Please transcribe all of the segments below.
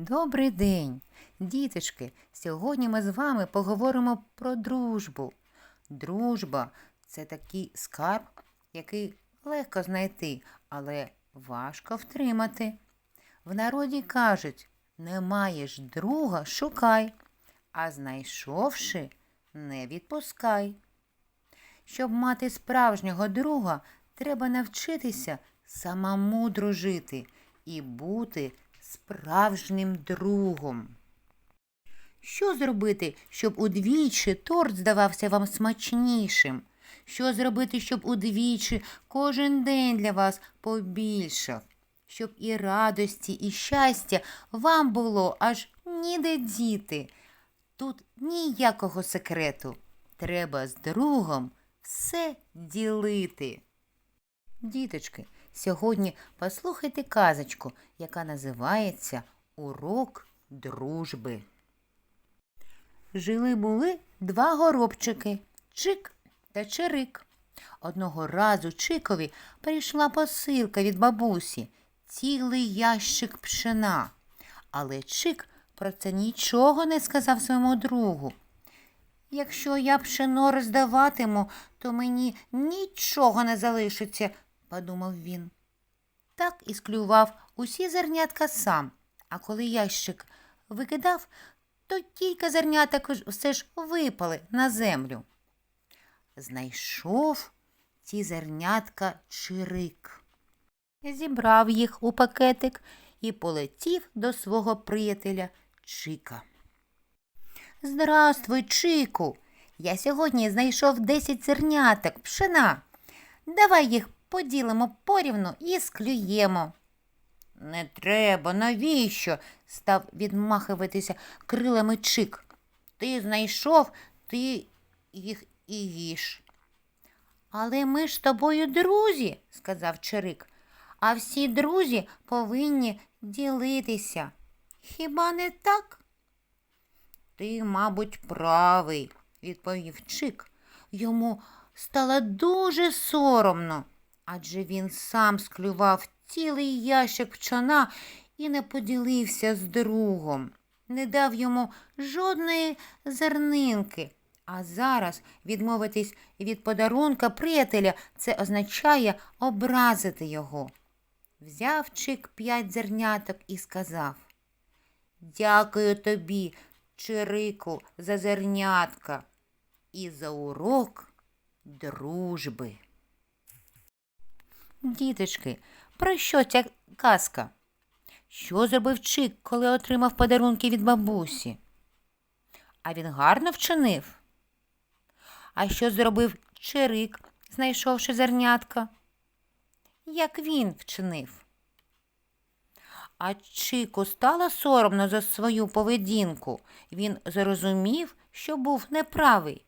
Добрий день, діточки. Сьогодні ми з вами поговоримо про дружбу. Дружба це такий скарб, який легко знайти, але важко втримати. В народі кажуть: не маєш друга, шукай, а знайшовши, не відпускай. Щоб мати справжнього друга, треба навчитися самому дружити і бути справжнім другом. Що зробити, щоб удвічі торт здавався вам смачнішим? Що зробити, щоб удвічі кожен день для вас побільшав? Щоб і радості, і щастя вам було аж ніде діти. Тут ніякого секрету. Треба з другом все ділити. Діточки, сьогодні послухайте казочку, яка називається Урок дружби. Жили були два горобчики Чик та Чирик. Одного разу Чикові прийшла посилка від бабусі, цілий ящик пшена. Але Чик про це нічого не сказав своєму другу. Якщо я пшено роздаватиму, то мені нічого не залишиться, подумав він. Так і склював усі зернятка сам, а коли ящик викидав, то кілька зерняток все ж випали на землю. Знайшов ці зернятка чирик. Зібрав їх у пакетик і полетів до свого приятеля Чика. Здравствуй, Чику. Я сьогодні знайшов 10 зерняток пшена. Давай їх поділимо порівну і склюємо. Не треба, навіщо? став відмахуватися крилами Чик. Ти знайшов, ти їх і їж. Але ми ж тобою друзі, сказав Чирик, а всі друзі повинні ділитися. Хіба не так? Ти, мабуть, правий, відповів Чик. Йому стало дуже соромно, адже він сам склював цілий ящик пчона і не поділився з другом, не дав йому жодної зернинки. А зараз відмовитись від подарунка приятеля це означає образити його. Взяв Чик п'ять зерняток і сказав Дякую тобі, Чирику, за зернятка і за урок дружби. Діточки, про що ця казка? Що зробив Чик, коли отримав подарунки від бабусі? А він гарно вчинив. А що зробив Чирик, знайшовши зернятка? Як він вчинив? А Чику стало соромно за свою поведінку. Він зрозумів, що був неправий.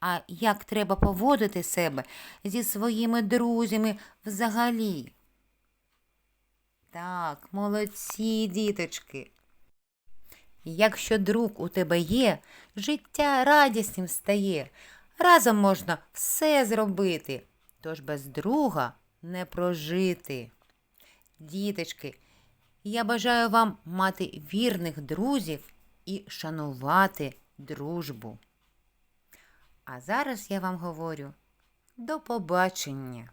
А як треба поводити себе зі своїми друзями взагалі? Так, молодці, діточки. Якщо друг у тебе є, життя радісним стає. Разом можна все зробити, тож без друга не прожити. Діточки, я бажаю вам мати вірних друзів і шанувати дружбу. А зараз я вам говорю до побачення.